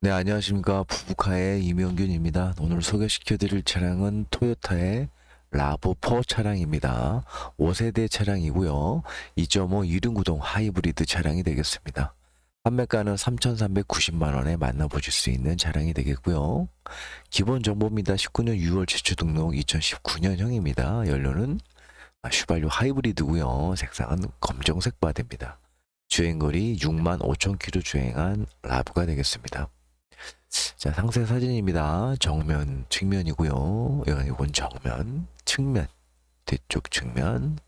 네, 안녕하십니까. 부부카의 이명균입니다. 오늘 소개시켜 드릴 차량은 토요타의 라보4 차량입니다. 5세대 차량이고요. 2.5 이륜구동 하이브리드 차량이 되겠습니다. 판매가는 3,390만 원에 만나보실 수 있는 차량이 되겠고요. 기본 정보입니다. 19년 6월 최초 등록 2019년형입니다. 연료는 아, 슈발류 하이브리드고요. 색상은 검정색 바디입니다. 주행거리 6만 5천 킬로 주행한 라브가 되겠습니다. 자, 상세 사진입니다. 정면, 측면이고요. 이건, 정면, 측면, 뒤쪽 측면,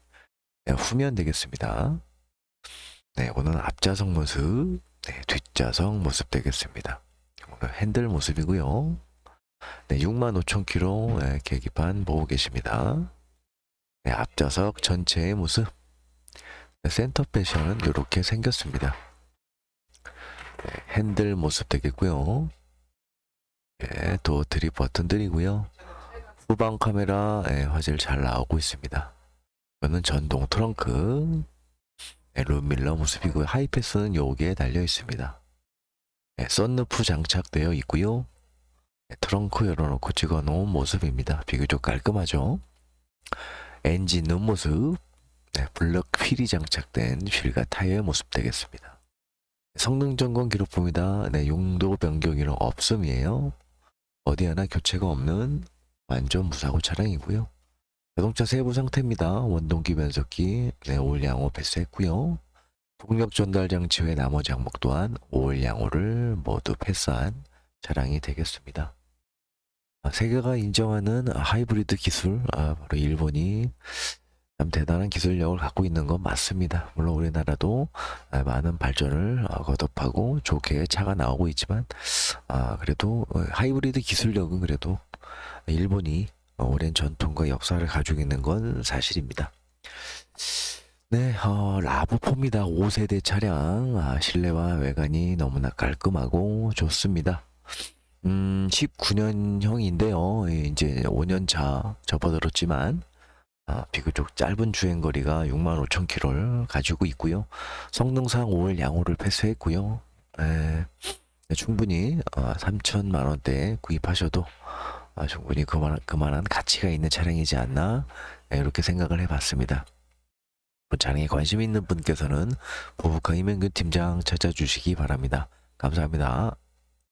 네, 후면 되겠습니다. 네, 이거는 앞좌석 모습, 네, 뒷좌석 모습 되겠습니다. 핸들 모습이고요. 네, 65,000km 네, 계기판 보고 계십니다. 네, 앞좌석 전체의 모습. 네, 센터 패션은 이렇게 생겼습니다. 네, 핸들 모습 되겠고요. 예, 또 드립 버튼들이고요. 후방 카메라 예, 화질 잘 나오고 있습니다. 이거는 전동 트렁크 예, 룸밀러 모습이고요. 하이패스는 여기에 달려 있습니다. 예, 썬루프 장착되어 있고요. 예, 트렁크 열어놓고 찍어놓은 모습입니다. 비교적 깔끔하죠. 엔진룸 모습 네, 블럭 휠이 장착된 휠과 타이어의 모습 되겠습니다. 성능 점검 기록 봅니다. 네, 용도 변경이는 없음이에요. 어디 하나 교체가 없는 완전 무사고 차량이고요. 자동차 세부 상태입니다. 원동기 변속기, 네, 올 양호 패스했고요. 동력 전달 장치 외 나머지 항목 또한 올 양호를 모두 패스한 차량이 되겠습니다. 아, 세계가 인정하는 하이브리드 기술, 아, 바로 일본이 참 대단한 기술력을 갖고 있는 건 맞습니다. 물론 우리나라도 아, 많은 발전을 어, 거듭하고 좋게 차가 나오고 있지만 아, 그래도 어, 하이브리드 기술력은 그래도 일본이 어, 오랜 전통과 역사를 가지고 있는 건 사실입니다. 네, 어, 라브4입니다. 5세대 차량. 아, 실내와 외관이 너무나 깔끔하고 좋습니다. 음, 19년형인데요. 예, 이제 5년 차 접어들었지만 아, 비교적 짧은 주행 거리가 6만 5천 킬로를 가지고 있고요. 성능상 5월 양호를 패스했고요. 에, 충분히 어, 3천만 원대 구입하셔도 아, 충분히 그만, 그만한 가치가 있는 차량이지 않나 에, 이렇게 생각을 해봤습니다. 뭐 차량에 관심 있는 분께서는 부부카 이명균 팀장 찾아주시기 바랍니다. 감사합니다.